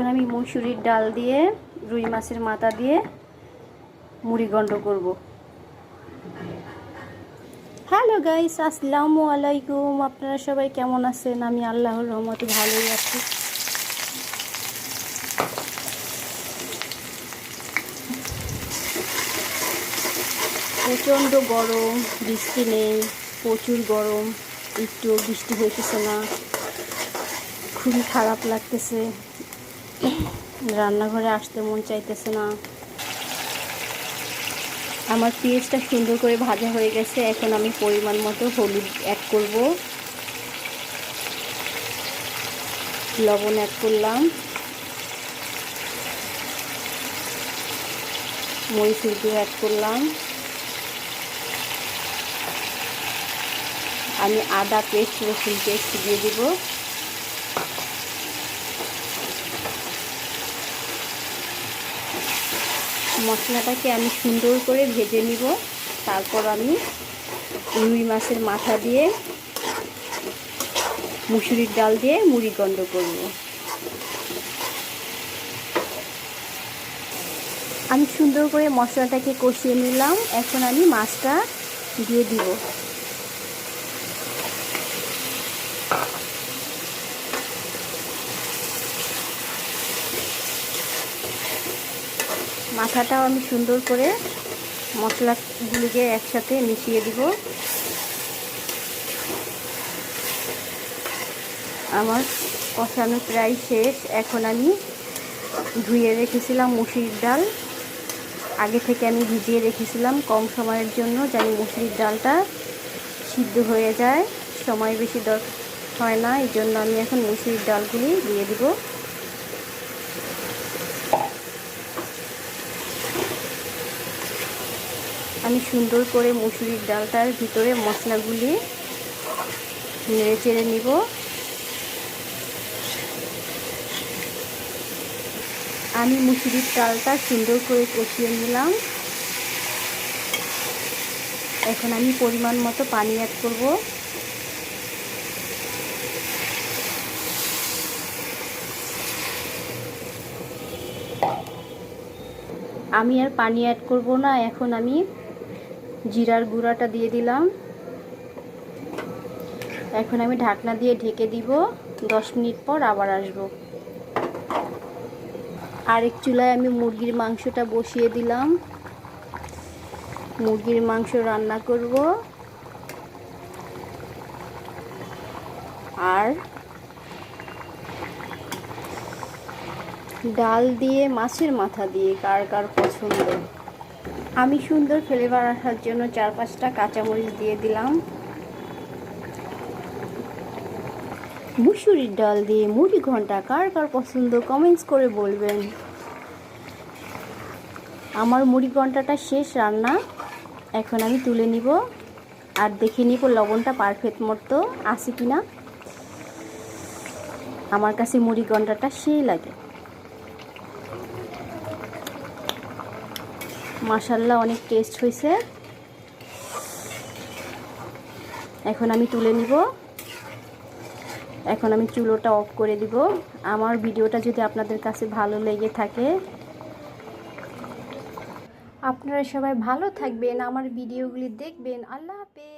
এখন আমি মুসুরির ডাল দিয়ে, রুই মাছের মাথা দিয়ে মুড়ি গন্ড করব। হ্যালো গাইস, আসসালামু আলাইকুম। আপনারা সবাই কেমন আছেন? আমি আল্লাহর রহমতে ভালোই আছি। প্রচণ্ড গরম, বৃষ্টি নেই, প্রচুর গরম। একটু বৃষ্টি হইতেছে না। খুবই খারাপ লাগতেছে। রান্নাঘরে আসতে মন চাইতেছে না। আমার পেঁয়াজটা সুন্দর করে ভাজা হয়ে গেছে, এখন আমি পরিমাণ মতো হলুদ অ্যাড করব। লবণ অ্যাড করলাম। মরিচের গুঁড়ো অ্যাড করলাম। আমি আদা, পেস্ট, রসুন পেস্ট দিয়ে দিব। মশলাটাকে আমি সুন্দর করে ভেজে নিব। তারপর আমি রুই মাছের মাথা দিয়ে মুসুরির ডাল দিয়ে মুড়ি গন্ড করব। আমি সুন্দর করে মশলাটাকে কষিয়ে নিলাম। এখন আমি মাছটা দিয়ে দিব। মাথাটাও আমি সুন্দর করে মশলাগুলিকে একসাথে মিশিয়ে দিব। আমার কষানো প্রায় শেষ। এখন আমি ধুয়ে রেখেছিলাম মুসুরির ডাল। আগে থেকে আমি ভিজিয়ে রেখেছিলাম কম সময়ের জন্য জানি মুসুরির ডালটা সিদ্ধ হয়ে যায়। সময় বেশি দর হয় না এই জন্য আমি এখন মুসুরির ডালগুলি দিয়ে দিব। আমি সুন্দর করে মুসুরির ডালটার ভিতরে মশলাগুলি নেড়ে চেড়ে নিব। আমি মুসুরির ডালটা সুন্দর করে কষিয়ে নিলাম। এখন আমি পরিমাণ মতো পানি অ্যাড করব। আমি আর পানি অ্যাড করব না, এখন আমি জিরার গুঁড়াটা দিয়ে দিলাম। এখন আমি ঢাকনা দিয়ে ঢেকে দিব। দশ মিনিট পর আবার আসব। আরেক চুলায় আমি মুরগির মাংসটা বসিয়ে দিলাম। মুরগির মাংস রান্না করব। আর ডাল দিয়ে মাছের মাথা দিয়ে কার কার পছন্দ। আমি সুন্দর ফ্লেভার আসার জন্য চার পাঁচটা কাঁচামরিচ দিয়ে দিলাম। মুসুরির ডাল দিয়ে মুড়ি ঘণ্টা কার কার পছন্দ কমেন্টস করে বলবেন। আমার মুড়ি ঘন্টাটা শেষ রান্না, এখন আমি তুলে নিব। আর দেখে নিব লবণটা পারফেক্ট মতো আছে কি না আমার কাছে মুড়ি ঘন্টাটা সেই লাগে। মাসাল্লাহ অনেক টেস্ট হয়েছে। এখন আমি তুলে নিব। এখন আমি চুলোটা অফ করে দিব। আমার ভিডিওটা যদি আপনাদের কাছে ভালো লেগে থাকে, আপনারা সবাই ভালো থাকবেন, আমার ভিডিওগুলি দেখবেন। আল্লাহ হাফেজ।